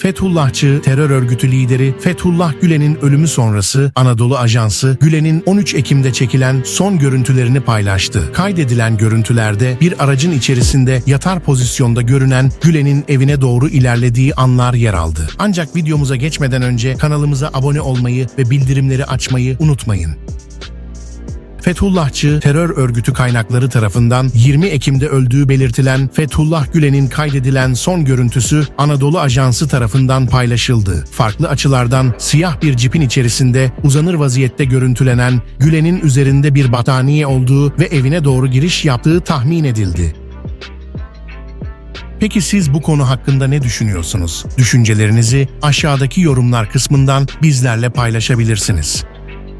Fethullahçı terör örgütü lideri Fethullah Gülen'in ölümü sonrası Anadolu Ajansı Gülen'in 13 Ekim'de çekilen son görüntülerini paylaştı. Kaydedilen görüntülerde bir aracın içerisinde yatar pozisyonda görünen Gülen'in evine doğru ilerlediği anlar yer aldı. Ancak videomuza geçmeden önce kanalımıza abone olmayı ve bildirimleri açmayı unutmayın. Fethullahçı terör örgütü kaynakları tarafından 20 Ekim'de öldüğü belirtilen Fethullah Gülen'in kaydedilen son görüntüsü Anadolu Ajansı tarafından paylaşıldı. Farklı açılardan siyah bir cipin içerisinde uzanır vaziyette görüntülenen Gülen'in üzerinde bir battaniye olduğu ve evine doğru giriş yaptığı tahmin edildi. Peki siz bu konu hakkında ne düşünüyorsunuz? Düşüncelerinizi aşağıdaki yorumlar kısmından bizlerle paylaşabilirsiniz.